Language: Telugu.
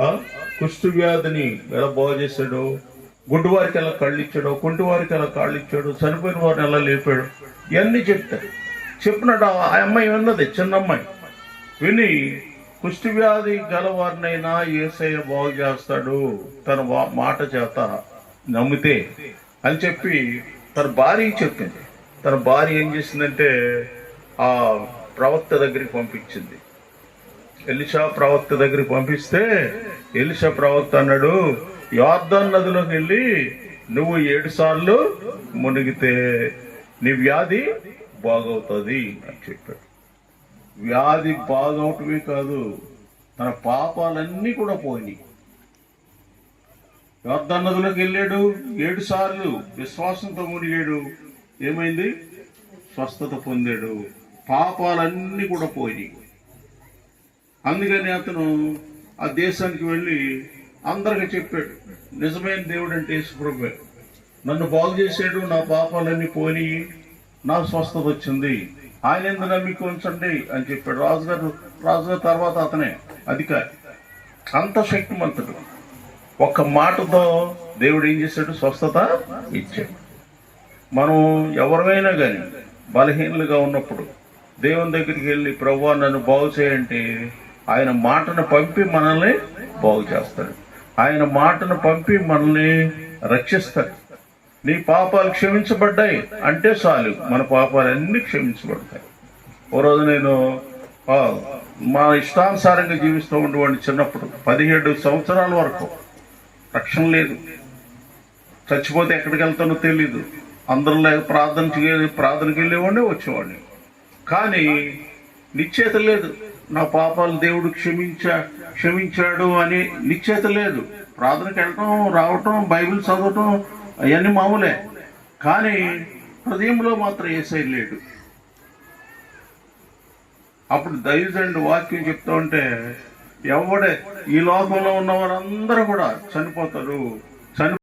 ఆ? కుష్టు వ్యాధిని ఎలా బాగు చేశాడు? గుడ్డువారికి ఎలా కళ్ళు ఇచ్చాడు కుంటివారికి ఎలా కాళ్ళు ఇచ్చాడు చనిపోయిన వారిని ఎలా లేపాడు? ఇవన్నీ చెప్తారు. చెప్పినట్టు ఆ అమ్మాయి విన్నది చిన్న అమ్మాయి. విని కుష్టి వ్యాధి గలవారినైనా ఏసయ్య బాగు చేస్తాడు. తన మాట చేత నమ్మితే అని చెప్పి తన భార్య చెప్పింది. తన భార్య ఏం చేసిందంటే ఆ ప్రవక్త దగ్గరికి పంపించింది. ఎలిషా ప్రవక్త దగ్గరికి పంపిస్తే ఎలిషా ప్రవక్త అన్నాడు యోర్ధన్ నదిలోకి వెళ్ళి నువ్వు ఏడు సార్లు మునిగితే నీ వ్యాధి బాగవుతుంది అని చెప్పాడు. వ్యాధి బాగవటమే కాదు తన పాపాలన్నీ కూడా పోయినాయి. యోర్ధన్ నదిలోకి వెళ్ళాడు ఏడు సార్లు విశ్వాసంతో మునిగాడు. ఏమైంది? స్వస్థత పొందాడు. పాపాలన్నీ కూడా పోయినాయి. అందుకని అతను ఆ దేశానికి వెళ్ళి అందరికి చెప్పాడు నిజమైన దేవుడు అంటే యేసుప్రభు నన్ను బాగు చేసాడు నా పాపాలన్నీ పోయి నాకు స్వస్థత వచ్చింది. ఆయన ఎందు నమ్మిక ఉంచండి? అని చెప్పాడు. రాజుగారు రాజుగారు తర్వాత అతనే అధికారి. అంత శక్తిమంతుడు. ఒక్క మాటతో దేవుడు ఏం చేశాడు? స్వస్థత ఇచ్చాడు. మనం ఎవరైనా కానీ బలహీనలుగా ఉన్నప్పుడు దేవుని దగ్గరికి వెళ్ళి ప్రభు నన్ను బాగు చేయంటే ఆయన మాటను పంపి మనల్ని బాగు చేస్తాడు. ఆయన మాటను పంపి మనల్ని రక్షిస్తాడు. నీ పాపాలు క్షమించబడ్డాయి అంటే చాలు. మన పాపాలన్నీ క్షమించబడతాయి. ఓ రోజు నేను మా ఇష్టానుసారంగా జీవిస్తూ ఉండేవాడిని చిన్నప్పుడు. పదిహేడు సంవత్సరాల వరకు. రక్షణ లేదు. చచ్చిపోతే ఎక్కడికి వెళ్తానో తెలీదు. అందరిలో ప్రార్థనకి ప్రార్థనకి వెళ్ళేవాడిని వచ్చేవాడిని. కానీ నిశ్చేత లేదు. నా పాపాలు దేవుడు క్షమించా క్షమించాడు అని నిశ్చేత లేదు. ప్రార్థనకి వెళ్ళటం రావటం బైబిల్ చదవటం అవన్నీ మామూలే. కానీ హృదయంలో మాత్రం ఏసై లేడు. అప్పుడు దైవజండి వాక్యం చెప్తా ఉంటే ఎవడే ఈ లోకంలో ఉన్న వారందరూ కూడా చనిపోతారు చని